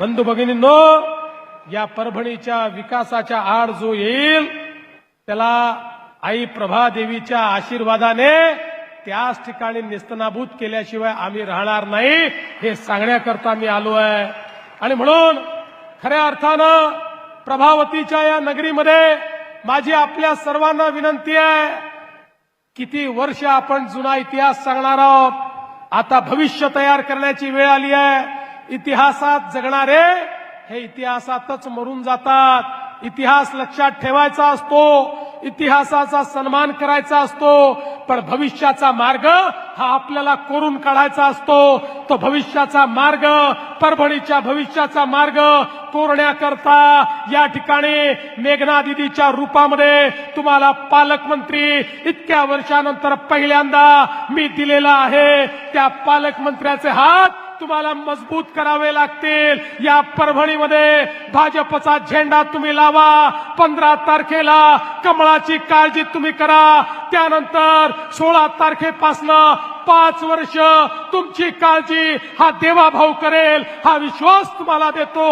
बंधू भगिनींनो या परभणीच्या विकासाच्या आड जो येईल त्याला आई प्रभादेवीच्या आशीर्वादाने त्याच ठिकाणी निस्तनाभूत केल्याशिवाय आम्ही राहणार नाही हे सांगण्याकरता मी आलो आहे. आणि म्हणून खऱ्या अर्थानं प्रभावतीच्या या नगरीमध्ये माझी आपल्या सर्वांना विनंती आहे किती वर्ष आपण जुना इतिहास सांगणार आहोत आता भविष्य तयार करण्याची वेळ आली आहे. इतिहासात जगणारे हे इतिहासातच मरून जातात. इतिहास लक्षात ठेवायचा असतो. इतिहासाचा सन्मान करायचा असतो. पण भविष्याचा मार्ग हा आपल्याला कोरून काढायचा असतो. तो भविष्याचा मार्ग परभणीच्या भविष्याचा मार्ग तोरण्याकरता या ठिकाणी मेघना दिदीच्या रूपामध्ये तुम्हाला पालकमंत्री इतक्या वर्षानंतर पहिल्यांदा मी दिलेला आहे. त्या पालकमंत्र्याचे हात तुम्हाला मजबूत करावे लागतील. या परभणीमध्ये भाजपचा झेंडा तुम्ही लावा. पंधरा तारखेला कमळाची काळजी तुम्ही करा. त्यानंतर सोळा तारखेपासनं पाच वर्ष तुमची काळजी हा देवाभाऊ करेल हा विश्वास तुम्हाला देतो.